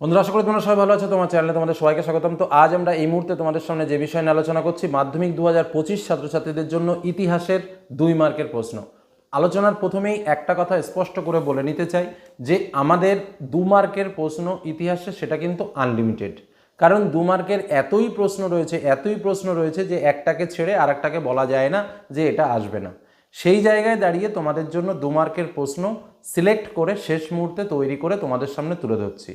বন্ধুরা, আশা করি তোমরা সবাই ভালো আছো। তোমার চ্যানেলে তোমাদের সবাইকে স্বাগতম। তো আজ আমরা এই মুহূর্তে তোমাদের সামনে যে বিষয় নিয়ে আলোচনা করছি, মাধ্যমিক দু হাজার পঁচিশ ছাত্রছাত্রীদের জন্য ইতিহাসের দুই মার্কের প্রশ্ন। আলোচনার প্রথমেই একটা কথা স্পষ্ট করে বলে নিতে চাই যে, আমাদের দু মার্কের প্রশ্ন ইতিহাসে সেটা কিন্তু আনলিমিটেড কারণ দু মার্কের এতই প্রশ্ন রয়েছে, এতই প্রশ্ন রয়েছে যে, একটাকে ছেড়ে আর একটাকে বলা যায় না যে, এটা আসবে না। সেই জায়গায় দাঁড়িয়ে তোমাদের জন্য দু মার্কের প্রশ্ন সিলেক্ট করে শেষ মুহূর্তে তৈরি করে তোমাদের সামনে তুলে ধরছি।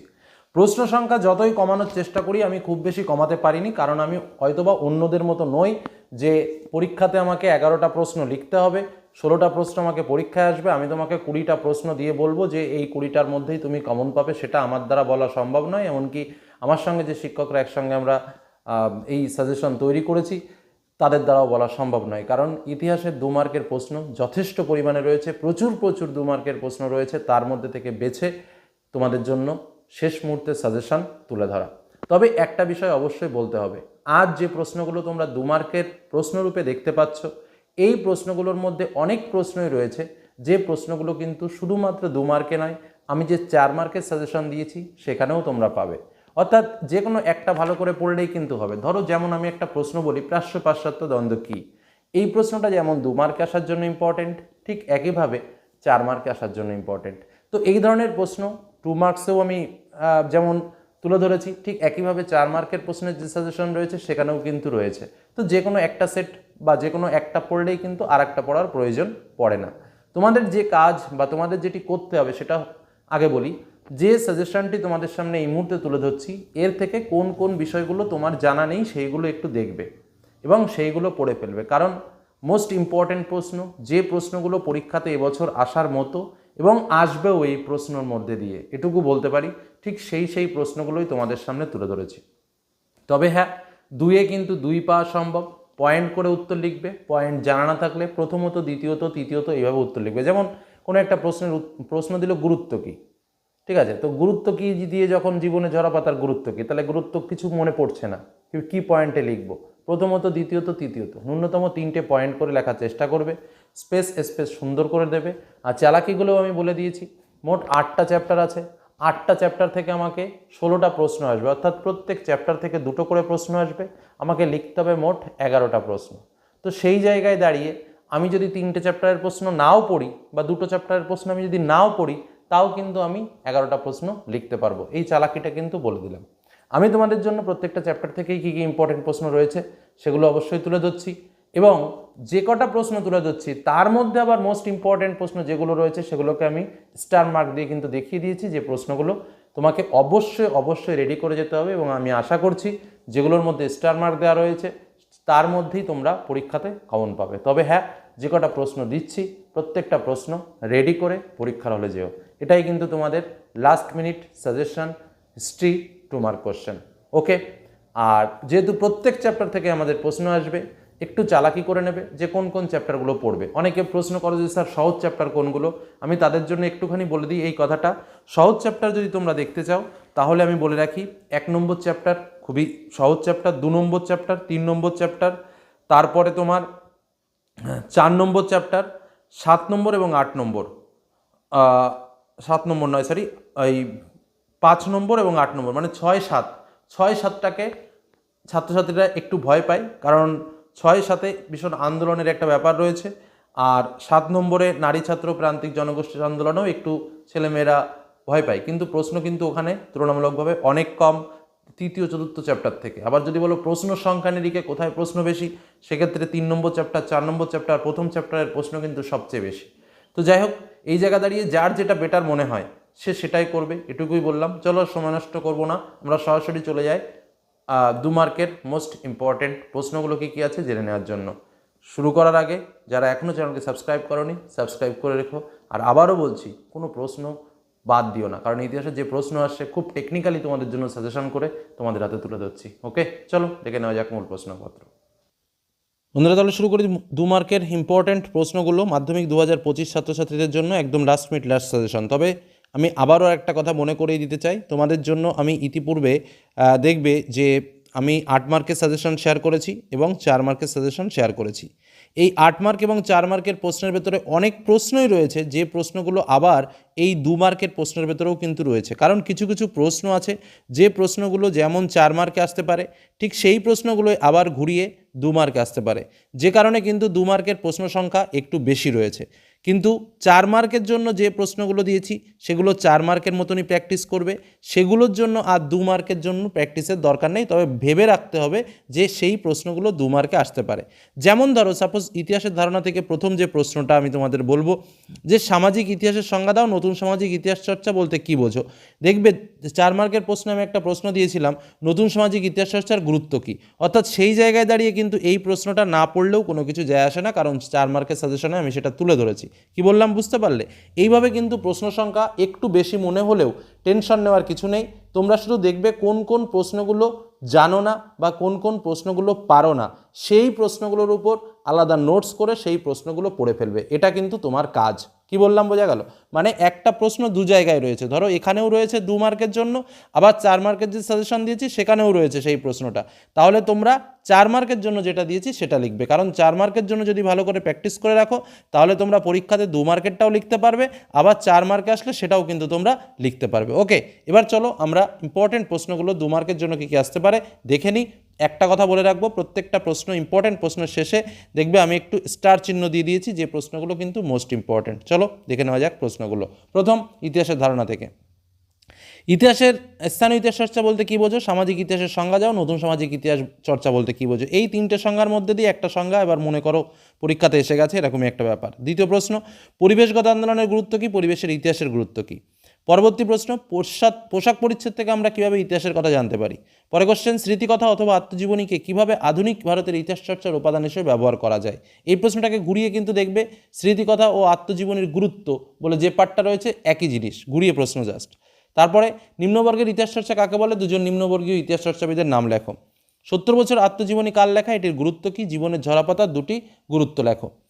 প্রশ্ন সংখ্যা যতই কমানোর চেষ্টা করি, আমি খুব বেশি কমাতে পারিনি, কারণ আমি হয়তোবা অন্যদের মতো নই যে পরীক্ষাতে আমাকে এগারোটা প্রশ্ন লিখতে হবে, ষোলোটা প্রশ্ন আমাকে পরীক্ষায় আসবে, আমি তোমাকে কুড়িটা প্রশ্ন দিয়ে বলব যে এই কুড়িটার মধ্যেই তুমি কমন পাবে, সেটা আমার দ্বারা বলা সম্ভব নয়, এমনকি আমার সঙ্গে যে শিক্ষকরা একসঙ্গে আমরা এই সাজেশন তৈরি করেছি, তাদের দ্বারাও বলা সম্ভব নয়, কারণ ইতিহাসের দু মার্কের প্রশ্ন যথেষ্ট পরিমাণে রয়েছে, প্রচুর প্রচুর দু মার্কের প্রশ্ন রয়েছে, তার মধ্যে থেকে বেছে তোমাদের জন্য শেষ মুহূর্তে সাজেশন তুলে ধরা। তবে একটা বিষয় অবশ্যই বলতে হবে। আজ যে প্রশ্নগুলো তোমরা দু মার্কের প্রশ্নরূপে দেখতে পাচ্ছ, এই প্রশ্নগুলোর মধ্যে অনেক প্রশ্নই রয়েছে। যে প্রশ্নগুলো কিন্তু শুধুমাত্র দু মার্কে নয়, আমি যে চার মার্কের সাজেশন দিয়েছি, সেখানেও তোমরা পাবে। অর্থাৎ যে কোনো একটা ভালো করে পড়লেই কিন্তু হবে। ধরো যেমন আমি একটা প্রশ্ন বলি প্রাশ্য পাশ্চাত্য দ্বন্দ্ব কী? এই প্রশ্নটা যেমন দু মার্কে আসার জন্য ইম্পর্টেন্ট ঠিক একইভাবে চার মার্কে আসার জন্য ইম্পর্টেন্ট তো এই ধরনের প্রশ্ন টু মার্কসেও আমি যেমন তুলে ধরেছি, ঠিক একইভাবে চার মার্কের প্রশ্নের যে সাজেশন রয়েছে সেখানেও কিন্তু রয়েছে। তো যে কোনো একটা সেট বা যে কোনো একটা পড়লেই কিন্তু আর একটা পড়ার প্রয়োজন পড়ে না। তোমাদের যে কাজ বা তোমাদের যেটি করতে হবে সেটা আগে বলি, যে সাজেশনটি তোমাদের সামনে এই মুহূর্তে তুলে ধরছি, এর থেকে কোন কোন বিষয়গুলো তোমার জানা নেই সেইগুলো একটু দেখবে এবং সেইগুলো পড়ে ফেলবে। কারণ মোস্ট ইম্পর্ট্যান্ট প্রশ্ন, যে প্রশ্নগুলো পরীক্ষাতে এবছর আসার মতো এবং আসবেও এই প্রশ্নর মধ্যে দিয়ে, এটুকু বলতে পারি। ঠিক সেই সেই প্রশ্নগুলোই তোমাদের সামনে তুলে ধরেছি। তবে হ্যাঁ দুয়ে কিন্তু দুই পাওয়া সম্ভব। পয়েন্ট করে উত্তর লিখবে, পয়েন্ট জানা না থাকলে প্রথমত, দ্বিতীয়ত, তৃতীয়ত এইভাবে উত্তর লিখবে। যেমন কোনো একটা প্রশ্নের প্রশ্ন দিল গুরুত্ব কী? ঠিক আছে, তো গুরুত্ব কি দিয়ে যখন জীবনে ঝরা পাতার গুরুত্ব কী? তাহলে গুরুত্ব কিছু মনে পড়ছে না। কি- কি পয়েন্টে লিখব? প্রথমত, দ্বিতীয়ত, তৃতীয়ত। ন্যূনতম তিনটে পয়েন্ট করে লেখার চেষ্টা করবে। স্পেস স্পেস সুন্দর করে দেবে। আর চালাকিগুলোও আমি বলে দিয়েছি। মোট আটটা চ্যাপ্টার আছে। আটটা চ্যাপ্টার থেকে আমাকে ষোলোটা প্রশ্ন আসবে। অর্থাৎ প্রত্যেক চ্যাপ্টার থেকে দুটো করে প্রশ্ন আসবে। আমাকে লিখতে হবে মোট এগারোটা প্রশ্ন। তো সেই জায়গায় দাঁড়িয়ে আমি যদি তিনটে চ্যাপ্টারের প্রশ্ন নাও পড়ি বা দুটো চ্যাপ্টারের প্রশ্ন আমি যদি নাও পড়ি, তাও কিন্তু আমি এগারোটা প্রশ্ন লিখতে পারব। এই চালাকিটা কিন্তু বলে দিলাম। আমি তোমাদের জন্য প্রত্যেকটা চ্যাপ্টার থেকেই কী কী ইম্পর্টেন্ট প্রশ্ন রয়েছে, সেগুলো অবশ্যই তুলে ধরছি। এবং যে কটা প্রশ্ন তুলে ধরছি, তার মধ্যে আবার মোস্ট ইম্পর্টেন্ট প্রশ্ন যেগুলো রয়েছে সেগুলোকে আমি স্টার মার্ক দিয়ে কিন্তু দেখিয়ে দিয়েছি যে প্রশ্নগুলো তোমাকে অবশ্যই অবশ্যই রেডি করে যেতে হবে এবং আমি আশা করছি যেগুলোর মধ্যে স্টার মার্ক দেওয়া রয়েছে, তার মধ্যেই তোমরা পরীক্ষাতে কমন পাবে। তবে হ্যাঁ যে কটা প্রশ্ন দিচ্ছি, প্রত্যেকটা প্রশ্ন রেডি করে পরীক্ষার হলে যেও। এটাই কিন্তু তোমাদের last minute suggestion history two mark question okay আর যেহেতু প্রত্যেক চ্যাপ্টার থেকে আমাদের প্রশ্ন আসবে একটু চালাকি করে নেবে যে কোন কোন চ্যাপ্টারগুলো পড়বে। অনেকে প্রশ্ন করো যে, স্যার, সহজ চ্যাপ্টার কোনগুলো? আমি তাদের জন্য একটুখানি বলে দিই এই কথাটা। সহজ চ্যাপ্টার যদি তোমরা দেখতে চাও, তাহলে আমি বলে রাখি, এক নম্বর চ্যাপ্টার খুবই সহজ চ্যাপ্টার দু নম্বর চ্যাপ্টার তিন নম্বর চ্যাপ্টার তারপরে তোমার চার নম্বর চ্যাপ্টার সাত নম্বর এবং আট নম্বর। সাত নম্বর নয় সরি এই পাঁচ নম্বর এবং আট নম্বর মানে ছয় সাত। ছয় সাতটাকে ছাত্রছাত্রীরা একটু ভয় পায়, কারণ ছয় সাথে ভীষণ আন্দোলনের একটা ব্যাপার রয়েছে। আর সাত নম্বরে নারী ছাত্র প্রান্তিক জনগোষ্ঠীর আন্দোলনেও একটু ছেলেমেয়েরা ভয় পায়। কিন্তু প্রশ্ন কিন্তু ওখানে তুলনামূলকভাবে অনেক কম তৃতীয়, চতুর্থ চ্যাপ্টার থেকে। আবার যদি বলো প্রশ্ন সংখ্যা নিরিখে কোথায় প্রশ্ন বেশি, সেক্ষেত্রে তিন নম্বর চ্যাপ্টার, চার নম্বর চ্যাপ্টার, প্রথম চ্যাপ্টারের প্রশ্ন কিন্তু সবচেয়ে বেশি। তো যাই হোক, এই জায়গা দাঁড়িয়ে যার যেটা বেটার মনে হয়, সে সেটাই করবে। এটুকুই বললাম। চলো সময় নষ্ট করব না, আমরা সরাসরি চলে যাই। দু মার্কের মোস্ট ইম্পর্টেন্ট প্রশ্নগুলো কী কী আছে জেনে নেওয়ার জন্য। শুরু করার আগে যারা এখনও চ্যানেলকে সাবস্ক্রাইব করনি সাবস্ক্রাইব করে রেখো। আর আবারও বলছি, কোনো প্রশ্ন বাদ দিও না। কারণ ইতিহাসে যে প্রশ্ন আসছে, খুব টেকনিক্যালি তোমাদের জন্য সাজেশন করে তোমাদের হাতে তুলে ধরছি। ওকে চলো, দেখে নেওয়া যাক মূল প্রশ্নপত্র। বন্ধুরা, তাহলে শুরু করি। দু মার্কের ইম্পর্ট্যান্ট প্রশ্নগুলো মাধ্যমিক দু হাজার পঁচিশ ছাত্রছাত্রীদের জন্য একদম লাস্ট মিনিট লাস্ট সাজেশন তবে আমি আবারও একটা কথা মনে করিয়ে দিতে চাই। তোমাদের জন্য আমি ইতিপূর্বে দেখবে যে আমি আট মার্কের সাজেশন শেয়ার করেছি এবং চার মার্কের সাজেশন শেয়ার করেছি। এই আট মার্ক এবং চার মার্কের প্রশ্নের ভেতরে অনেক প্রশ্নই রয়েছে, যে প্রশ্নগুলো আবার এই দু মার্কের প্রশ্নের ভেতরেও কিন্তু রয়েছে। কারণ কিছু কিছু প্রশ্ন আছে, যে প্রশ্নগুলো যেমন চার মার্কে আসতে পারে, ঠিক সেই প্রশ্নগুলোই আবার ঘুরিয়ে দু মার্কে আসতে পারে। যে কারণে কিন্তু দু মার্কের প্রশ্ন সংখ্যা একটু বেশি রয়েছে। কিন্তু চার মার্কের জন্য যে প্রশ্নগুলো দিয়েছি, সেগুলো চার মার্কের মতনই প্র্যাকটিস করবে। সেগুলোর জন্য আর দু মার্কের জন্য প্র্যাকটিসের দরকার নেই। তবে ভেবে রাখতে হবে যে সেই প্রশ্নগুলো দু মার্কে আসতে পারে। যেমন ধরো সাপোজ ইতিহাসের ধারণা থেকে প্রথম যে প্রশ্নটা আমি তোমাদের বলব, যে সামাজিক ইতিহাসের সংজ্ঞা দাও, নতুন সামাজিক ইতিহাস চর্চা বলতে কী বোঝো? দেখবে চার মার্কের প্রশ্নে আমি একটা প্রশ্ন দিয়েছিলাম, নতুন সামাজিক ইতিহাস চর্চার গুরুত্ব কী? অর্থাৎ সেই জায়গায় দাঁড়িয়ে কিন্তু এই প্রশ্নটা না পড়লেও কোনো কিছু যায় আসে না, কারণ চার মার্কের সাজেশনে আমি সেটা তুলে ধরেছি। কি বললাম, বুঝতে পারলে? এইভাবে কিন্তু প্রশ্ন সংখ্যা একটু বেশি মনে হলেও টেনশন নেওয়ার কিছু নেই। তোমরা শুধু দেখবে কোন কোন প্রশ্নগুলো জানো না বা কোন কোন প্রশ্নগুলো পারো না। সেই প্রশ্নগুলোর উপর আলাদা নোটস করে সেই প্রশ্নগুলো পড়ে ফেলবে। এটা কিন্তু তোমার কাজ। কি বললাম বোঝা গেল? মানে একটা প্রশ্ন দু জায়গায় রয়েছে। ধরো এখানেও রয়েছে দু মার্কের জন্য, আবার চার মার্কের যে সাজেশন দিয়েছি সেখানেও রয়েছে সেই প্রশ্নটা। তাহলে তোমরা চার মার্কের জন্য যেটা দিয়েছি সেটা লিখবে। কারণ চার মার্কের জন্য যদি ভালো করে প্র্যাকটিস করে রাখো, তাহলে তোমরা পরীক্ষাতে দু মার্কেরটাও লিখতে পারবে, আবার চার মার্কে আসলে সেটাও কিন্তু তোমরা লিখতে পারবে। ওকে, এবার চলো আমরা ইম্পর্টেন্ট প্রশ্নগুলো দু মার্কের জন্য কী কী আসতে পারে দেখে নিই। একটা কথা বলে রাখব, প্রত্যেকটা প্রশ্ন ইম্পর্টেন্ট প্রশ্নের শেষে দেখবে আমি একটু স্টার চিহ্ন দিয়ে দিয়েছি, যে প্রশ্নগুলো কিন্তু মোস্ট ইম্পর্টেন্ট চলো, দেখে নেওয়া যাক প্রশ্নগুলো। প্রথম, ইতিহাসের ধারণা থেকে। ইতিহাসের স্থানীয় ইতিহাস চর্চা বলতে কী বোঝো? সামাজিক ইতিহাসের সংজ্ঞা যাও নতুন সামাজিক ইতিহাস চর্চা বলতে কী বোঝো? এই তিনটে সংজ্ঞার মধ্যে দিয়ে একটা সংজ্ঞা এবার মনে করো পরীক্ষাতে এসে গেছে, এরকমই একটা ব্যাপার। দ্বিতীয় প্রশ্ন, পরিবেশগত আন্দোলনের গুরুত্ব কী? পরিবেশের ইতিহাসের গুরুত্ব কী? পরবর্তী প্রশ্ন, পোশাক পোশাক পরিচ্ছদ থেকে আমরা কীভাবে ইতিহাসের কথা জানতে পারি? পরে কোশ্চেন স্মৃতিকথা অথবা আত্মজীবনীকে কীভাবে আধুনিক ভারতের ইতিহাস চর্চার উপাদান হিসেবে ব্যবহার করা যায়? এই প্রশ্নটাকে ঘুরিয়ে কিন্তু দেখবে, স্মৃতিকথা ও আত্মজীবনীর গুরুত্ব বলে যে পার্টটা রয়েছে একই জিনিস। ঘুরিয়ে প্রশ্ন জাস্ট তারপরে, নিম্নবর্গের ইতিহাস চর্চা কাকে বলে? দুজন নিম্নবর্গীয় ইতিহাস চর্চাবিদের নাম লেখো। সত্তর বছর আত্মজীবনী কাল লেখা? এটির গুরুত্ব কী? জীবনের ঝরাপাতার দুটি গুরুত্ব লেখো।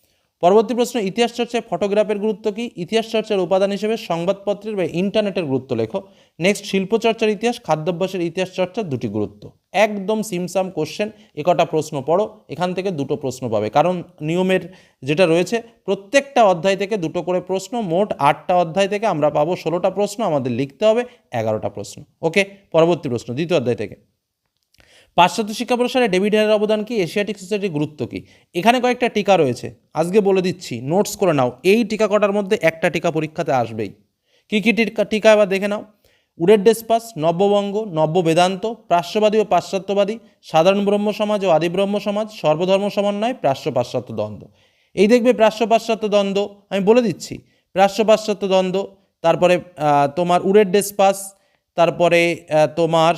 পরবর্তী প্রশ্ন, ইতিহাস চর্চায় ফটোগ্রাফের গুরুত্ব কী? ইতিহাস চর্চার উপাদান হিসেবে সংবাদপত্রের বা ইন্টারনেটের গুরুত্ব লেখো। নেক্সট, শিল্পচর্চার ইতিহাস, খাদ্যাভ্যাসের ইতিহাস চর্চার দুটি গুরুত্ব। একদম সিমসাম কোশ্চেন একটা প্রশ্ন পড়ো, এখান থেকে দুটো প্রশ্ন পাবে। কারণ নিয়মের যেটা রয়েছে, প্রত্যেকটা অধ্যায় থেকে দুটো করে প্রশ্ন, মোট আটটা অধ্যায় থেকে আমরা পাবো, ষোলোটা প্রশ্ন আমাদের লিখতে হবে, এগারোটা প্রশ্ন। ওকে, পরবর্তী প্রশ্ন, দ্বিতীয় অধ্যায় থেকে। পাশ্চাত্য শিক্ষা প্রসারে ডেভিড হেয়ারের অবদান কি? এশিয়াটিক সোসাইটির গুরুত্ব কি? এখানে কয়েকটা টিকা রয়েছে। আজকে বলে দিচ্ছি নোটস করে নাও। এই টিকা কটার মধ্যে একটা টিকা পরীক্ষাতে আসবেই। কী কী টিকা টিকা এবার দেখে নাও। উডের ডেসপাস নব্যবঙ্গ নব্য বেদান্ত প্রাশ্যবাদী ও পাশ্চাত্যবাদী, সাধারণ ব্রহ্ম সমাজ ও আদি ব্রহ্ম সমাজ, সর্বধর্ম সমন্বয় প্রাশ্য পাশ্চাত্য দ্বন্দ্ব। এই দেখবে প্রাশ্য পাশ্চাত্য দ্বন্দ্ব। আমি বলে দিচ্ছি প্রাশ্য পাশ্চাত্য দ্বন্দ্ব, তারপরে তোমার উডের ডেসপাস তারপরে তোমার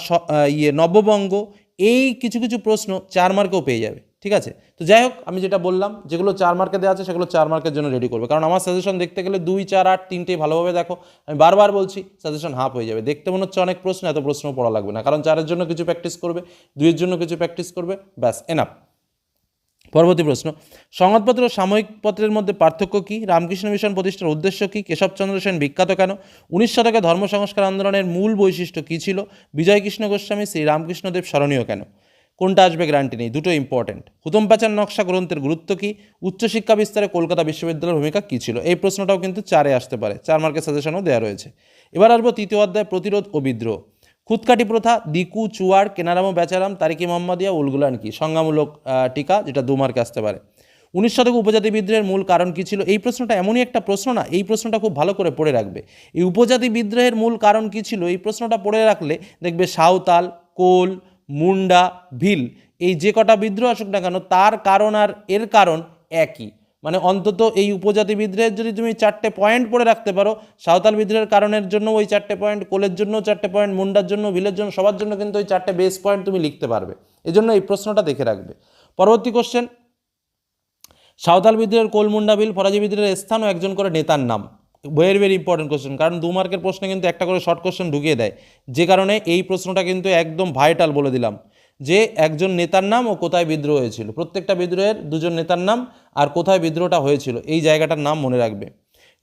ইয়ে নব্যবঙ্গ এই কিছু কিছু প্রশ্ন চার মার্কেও পেয়ে যাবে, ঠিক আছে? তো যাই হোক, আমি যেটা বললাম, যেগুলো চার মার্কে দেওয়া আছে, সেগুলো চার মার্কের জন্য রেডি করবে। কারণ আমার সাজেশন দেখতে গেলে দুই, চার, আট, তিনটেই ভালোভাবে দেখো। আমি বারবার বলছি সাজেশন হাফ হয়ে যাবে। দেখতে মনে হচ্ছে অনেক প্রশ্ন, এত প্রশ্ন পড়া লাগবে না। কারণ চারের জন্য কিছু প্র্যাকটিস করবে, দুইয়ের জন্য কিছু প্র্যাকটিস করবে, ব্যাস এনাফ পরবর্তী প্রশ্ন, সংবাদপত্র ও সাময়িক পত্রের মধ্যে পার্থক্য কী? রামকৃষ্ণ মিশন প্রতিষ্ঠার উদ্দেশ্য কী? কেশবচন্দ্র সেন বিখ্যাত কেন? উনিশ শতকে ধর্ম সংস্কার আন্দোলনের মূল বৈশিষ্ট্য কী ছিল? বিজয়কৃষ্ণ গোস্বামী শ্রী রামকৃষ্ণদেব স্মরণীয় কেন? কোনটা আসবে গ্যারান্টি নেই, দুটো ইম্পর্টেন্ট হুতম প্যাচার নকশা গ্রন্থের গুরুত্ব কী? উচ্চশিক্ষা বিস্তারে কলকাতা বিশ্ববিদ্যালয়ের ভূমিকা কী ছিল? এই প্রশ্নটাও কিন্তু চারে আসতে পারে, চার মার্কের সাজেশনও দেওয়া রয়েছে। এবার আসব তৃতীয় অধ্যায়, প্রতিরোধ ও বিদ্রোহ। খুদকাটি প্রথা, দিকু, চুয়ার, কেনারাম, বেচারাম তারিকি মোহাম্মদিয়া, উলগুলান কি? সংজ্ঞামূলক টিকা যেটা দু মার্কে আসতে পারে। উনিশ শতক উপজাতি বিদ্রোহের মূল কারণ কী ছিল? এই প্রশ্নটা এমনই একটা প্রশ্ন না, এই প্রশ্নটা খুব ভালো করে পড়ে রাখবে। এই উপজাতি বিদ্রোহের মূল কারণ কী ছিল? এই প্রশ্নটা পড়ে রাখলে দেখবে সাঁওতাল, কোল, মুন্ডা, ভিল, এই যে কটা বিদ্রোহ আসুক না কেন, তার কারণ আর এর কারণ একই। মানে অন্তত এই উপজাতি বিদ্রোহের যদি তুমি চারটে পয়েন্ট পড়ে রাখতে পারো, সাঁওতাল বিদ্রোহের কারণের জন্য ওই চারটে পয়েন্ট কোলের জন্য চারটে পয়েন্ট মুন্ডার জন্য ভিলের জন্য, সবার জন্য কিন্তু ওই চারটে বেস পয়েন্ট তুমি লিখতে পারবে। এজন্য এই প্রশ্নটা দেখে রাখবে। পরবর্তী কোশ্চেন সাঁওতাল বিদ্রোহের কোলমুন্ডা বিল, ফরাজি বিদ্রোহের স্থান ও একজন করে নেতার নাম। ভেরি ভেরি ইম্পর্টেন্ট কোশ্চেন কারণ দু মার্কের প্রশ্নে কিন্তু একটা করে শর্ট কোশ্চেন ঢুকিয়ে দেয়। যে কারণে এই প্রশ্নটা কিন্তু একদম ভাইটাল বলে দিলাম। যে একজন নেতার নাম ও কোথায় বিদ্রোহ হয়েছিল। প্রত্যেকটা বিদ্রোহের দুজন নেতার নাম আর কোথায় বিদ্রোহটা হয়েছিল, এই জায়গাটার নাম মনে রাখবে।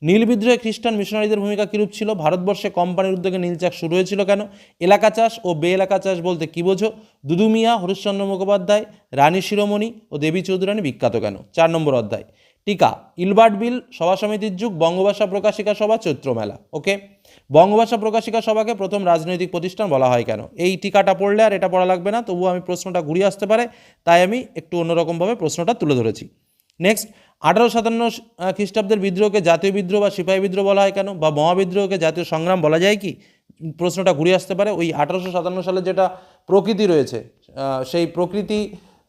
নীল বিদ্রোহে খ্রিস্টান মিশনারিদের ভূমিকা কীরূপ ছিল? ভারতবর্ষে কোম্পানির উদ্যোগে নীল চাষ শুরু হয়েছিল কেন? এলাকা চাষ ও বে এলাকা চাষ বলতে কী বোঝো? দুদুমিয়া, হরিশ্চন্দ্র মুখোপাধ্যায়, রানী শিরোমণি ও দেবী চৌধুরানী বিখ্যাত কেন? চার নম্বর অধ্যায়। টিকা, ইলবার্ট বিল সভা সমিতির যুগ, বঙ্গভাষা প্রকাশিকা সভা চৈত্র মেলা ওকে? বঙ্গভাষা প্রকাশিকা সভাকে প্রথম রাজনৈতিক প্রতিষ্ঠান বলা হয় কেন? এই টিকাটা পড়লে আর এটা পড়া লাগবে না, তবুও আমি প্রশ্নটা ঘুরিয়ে আসতে পারে, তাই আমি একটু অন্যরকমভাবে প্রশ্নটা তুলে ধরেছি। নেক্সট আঠারো সাতান্ন খ্রিস্টাব্দের বিদ্রোহকে জাতীয় বিদ্রোহ বা সিপাহী বিদ্রোহ বলা হয় কেন বা মহাবিদ্রোহকে জাতীয় সংগ্রাম বলা যায় কি? প্রশ্নটা ঘুরিয়ে আসতে পারে, ওই আঠারোশো সাতান্ন সালে যেটা প্রকৃতি রয়েছে সেই সেই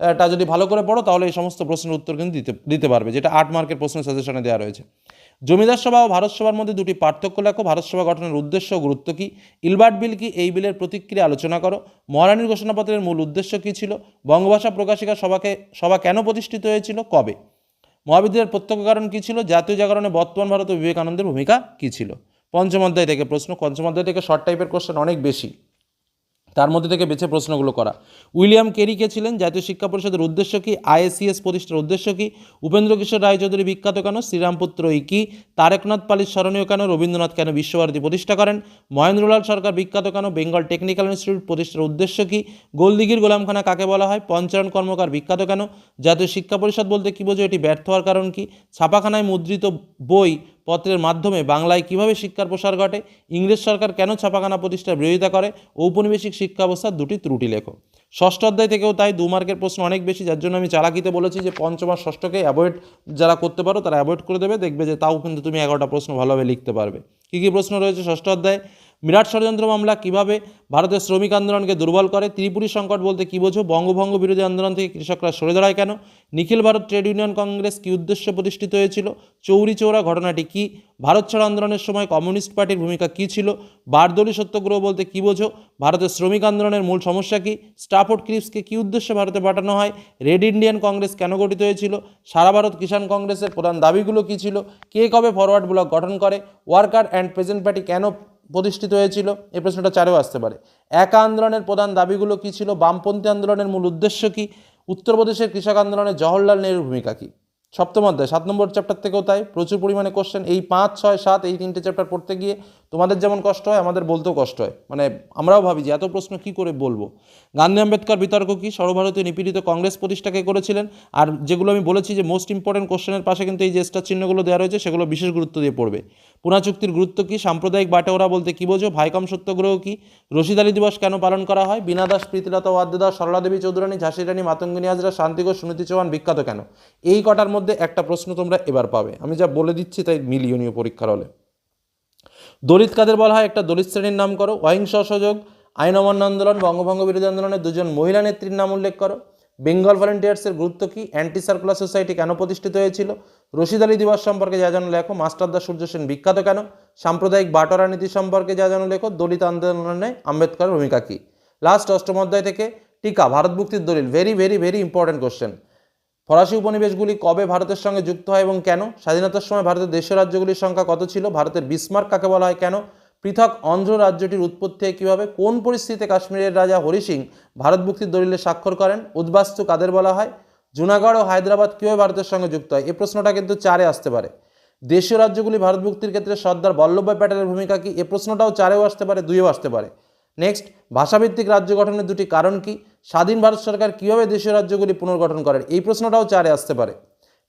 প্রকৃতিটা যদি ভালো করে পড়ো, তাহলে এই সমস্ত প্রশ্নের উত্তর কিন্তু দিতে দিতে পারবে, যেটা আট মার্কের প্রশ্ন সাজেশনে দেওয়া রয়েছে। জমিদার সভা ও ভারত সভার মধ্যে দুটি পার্থক্য লেখো। ভারত সভা গঠনের উদ্দেশ্য ও গুরুত্ব কী? ইলবার্ট বিল কি এই বিলের প্রতিক্রিয়া আলোচনা করো? মহারানীর ঘোষণাপত্রের মূল উদ্দেশ্য কী ছিল? বঙ্গভাষা প্রকাশিকা সভাকে, সভা কেন প্রতিষ্ঠিত হয়েছিল? কবে? মহাবিদ্যালয়ের প্রত্যক্ষ কারণ কী ছিল? জাতীয় জাগরণে বর্তমান ভারত ও বিবেকানন্দের ভূমিকা কী ছিল? পঞ্চম অধ্যায় থেকে প্রশ্ন। পঞ্চম অধ্যায় থেকে শর্ট টাইপের কোশ্চেন অনেক বেশি। তার মধ্যে থেকে বেছে প্রশ্নগুলো করা। উইলিয়াম কেরি কে ছিলেন? জাতীয় শিক্ষা পরিষদের উদ্দেশ্য কি? আইএসিএস প্রতিষ্ঠার উদ্দেশ্য কি? উপেন্দ্র কিশোর রায়চৌধুরী বিখ্যাত কেন? শ্রীরামপুত্র ই কি? তারেকনাথ পালির স্মরণীয় কেন? রবীন্দ্রনাথ কেন বিশ্বভারতী প্রতিষ্ঠা করেন? মহেন্দ্রলাল সরকার বিখ্যাত কেন? বেঙ্গল টেকনিক্যাল ইনস্টিটিউট প্রতিষ্ঠার উদ্দেশ্য কি? গোলদিঘির গোলামখানা কাকে বলা হয়? পঞ্চারণ কর্মকার বিখ্যাত কেন? জাতীয় শিক্ষা পরিষদ বলতে কী বোঝো এটি ব্যর্থ হওয়ার কারণ কি? ছাপাখানায় মুদ্রিত বই পত্রের মাধ্যমে বাংলায় কীভাবে শিক্ষার প্রসার ঘটে, ইংরেজ সরকার কেন ছাপাখানা প্রতিষ্ঠার বিরোধিতা করে, ঔপনিবেশিক শিক্ষা ব্যবস্থার দুটি ত্রুটি লেখো ষষ্ঠ অধ্যায় থেকেও তাই দু মার্কের প্রশ্ন অনেক বেশি, যার জন্য আমি চালাকিতে বলেছি যে পঞ্চম আর ষষ্ঠকে অ্যাভয়েড যারা করতে পারো তারা অ্যাভয়েড করে দেবে, দেখবে যে তাও কিন্তু তুমি এগারোটা প্রশ্ন ভালোভাবে লিখতে পারবে। কী কী প্রশ্ন রয়েছে ষষ্ঠ অধ্যায়? বিরাট ষড়যন্ত্র মামলা, কীভাবে ভারতের শ্রমিক আন্দোলনকে দুর্বল করে? ত্রিপুরী সংকট বলতে কী বোঝো? বঙ্গভঙ্গ বিরোধী আন্দোলন থেকে কৃষকরা সরে দাঁড়ায় কেন? নিখিল ভারত ট্রেড ইউনিয়ন কংগ্রেস কী উদ্দেশ্যে প্রতিষ্ঠিত হয়েছিল? চৌরি চৌরা ঘটনাটি কী? ভারত ছাড় আন্দোলনের সময় কমিউনিস্ট পার্টির ভূমিকা কী ছিল? বারদলি সত্যগ্রহ বলতে কী বোঝো? ভারতের শ্রমিক আন্দোলনের মূল সমস্যা কী? স্টাফোর্ড ক্রিপসকে কী উদ্দেশ্যে ভারতে পাঠানো হয়? রেড ইন্ডিয়ান কংগ্রেস কেন গঠিত হয়েছিল? সারা ভারত কিষাণ কংগ্রেসের প্রধান দাবিগুলো কী ছিল? কে কবে ফরওয়ার্ড ব্লক গঠন করে? ওয়ার্কার অ্যান্ড প্রেজেন্ট পার্টি কেন প্রতিষ্ঠিত হয়েছিল। এই প্রশ্নটা চারেও আসতে পারে। একা আন্দোলনের প্রধান দাবিগুলো কী ছিল? বামপন্থী আন্দোলনের মূল উদ্দেশ্য কী? উত্তরপ্রদেশের কৃষক আন্দোলনে জওহরলাল নেহরুর ভূমিকা কী? সপ্তম অধ্যায়, সাত নম্বর চ্যাপ্টার থেকেও তাই। প্রচুর পরিমাণে কোশ্চেন এই পাঁচ, ছয়, সাত এই তিনটে চ্যাপ্টার পড়তে গিয়ে তোমাদের যেমন কষ্ট হয়, আমাদের বলতেও কষ্ট হয়। মানে আমরাও ভাবি যে এত প্রশ্ন কি করে বলব? গান্ধী আম্বেদকর বিতর্ক কি? সর্বভারতীয় নিপীড়িত কংগ্রেস প্রতিষ্ঠাকে করেছিলেন? আর যেগুলো আমি বলেছি যে মোস্ট ইম্পর্টেন্ট কোশ্চেনের পাশে কিন্তু এই যে স্টার চিহ্নগুলো দেওয়া রয়েছে, সেগুলো বিশেষ গুরুত্ব দিয়ে পড়বে। পুনা চুক্তির গুরুত্ব কি? সাম্প্রদায়িক বাটেওরা বলতে কী বোঝো? ভাইকম সত্যগ্রহ কি? রশিদ আলী দিবস কেন পালন করা হয়? বিনা দাস প্রীতিলতা ওয়াদ্যদাস সরলা দেবী চৌধুরানী, ঝাঁসি রানী, মাতঙ্গিনী হাজরা শান্তিঘোষ সুনীতি চৌহান বিখ্যাত কেন? এই কটার মধ্যে একটা প্রশ্ন তোমরা এবার পাবে। আমি যা বলে দিচ্ছি তাই মিলিয়নীয় পরীক্ষার হলে। দলিত কাদের বলা হয়? একটা দলিত শ্রেণির নাম করো। অহিংস অসহযোগ আইন অমান্য আন্দোলন বঙ্গভঙ্গ বিরোধী আন্দোলনের দুজন মহিলা নেত্রীর নাম উল্লেখ করো। বেঙ্গল ভলেন্টিয়ার্সের গুরুত্ব কী? অ্যান্টি সার্কুলার সোসাইটি কেন প্রতিষ্ঠিত হয়েছিল? রশিদ আলী দিবস সম্পর্কে যা জানো লেখো। মাস্টারদা সূর্য সেন বিখ্যাত কেন? সাম্প্রদায়িক বাটোয়ারা নীতি সম্পর্কে যা জানো লেখো। দলিত আন্দোলনে আম্বেদকরের ভূমিকা কী? লাস্ট অষ্টম অধ্যায় থেকে টিকা, ভারত মুক্তির দলিল। Very very very important question ফরাসি উপনিবেশগুলি কবে ভারতের সঙ্গে যুক্ত হয় এবং কেন? স্বাধীনতার সময় ভারতের দেশীয় রাজ্যগুলির সংখ্যা কত ছিল? ভারতের বিস্মার্ক কাকে বলা হয় কেন? পৃথক অন্ধ্র রাজ্যটির উৎপত্তি কীভাবে? কোন পরিস্থিতিতে কাশ্মীরের রাজা হরি সিং ভারত মুক্তির দলিলে স্বাক্ষর করেন? উদ্বাস্তু কাদের বলা হয়? জুনাগড় ও হায়দ্রাবাদ কীভাবে ভারতের সঙ্গে যুক্ত হয়? এই প্রশ্নটা কিন্তু চারে আসতে পারে। দেশীয় রাজ্যগুলি ভারত মুক্তির ক্ষেত্রে সর্দার বল্লভভাই প্যাটেলের ভূমিকা কি? এ প্রশ্নটাও চারেও আসতে পারে, দুইও আসতে পারে। নেক্সট ভাষাভিত্তিক রাজ্য গঠনের দুটি কারণ কি? স্বাধীন ভারত সরকার কীভাবে দেশীয় রাজ্যগুলি পুনর্গঠন করেন? এই প্রশ্নটাও চারে আসতে পারে।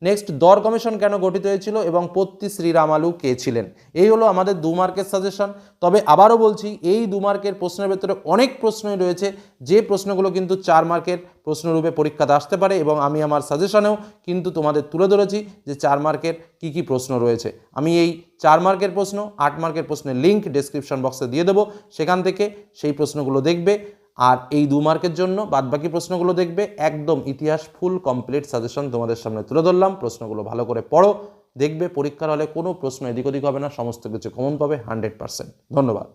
নেক্সট দর কমিশন কেন গঠিত হয়েছিল এবং পত্তি শ্রীরামালু কে ছিলেন? এই হলো আমাদের দু মার্কের সাজেশন তবে আবারও বলছি, এই দু মার্কের প্রশ্নের ভেতরে অনেক প্রশ্নই রয়েছে। যে প্রশ্নগুলো কিন্তু চার মার্কের প্রশ্নরূপে পরীক্ষাতে আসতে পারে এবং আমি আমার সাজেশনেও কিন্তু তোমাদের তুলে ধরেছি যে চার মার্কের কি কি প্রশ্ন রয়েছে। আমি এই চার মার্কের প্রশ্ন, আট মার্কের প্রশ্নের লিঙ্ক ডেসক্রিপশন বক্সে দিয়ে দেবো। সেখান থেকে সেই প্রশ্নগুলো দেখবে। আর এই দু মার্কের জন্য বাদবাকি প্রশ্নগুলো দেখবে। একদম ইতিহাস ফুল কমপ্লিট সাজেশন তোমাদের সামনে তুলে ধরলাম। প্রশ্নগুলো ভালো করে পড়ো, দেখবে পরীক্ষার হলে কোনো প্রশ্ন এদিক ওদিক হবে না, সমস্ত কিছু কমন পাবে হান্ড্রেড পার্সেন্ট ধন্যবাদ।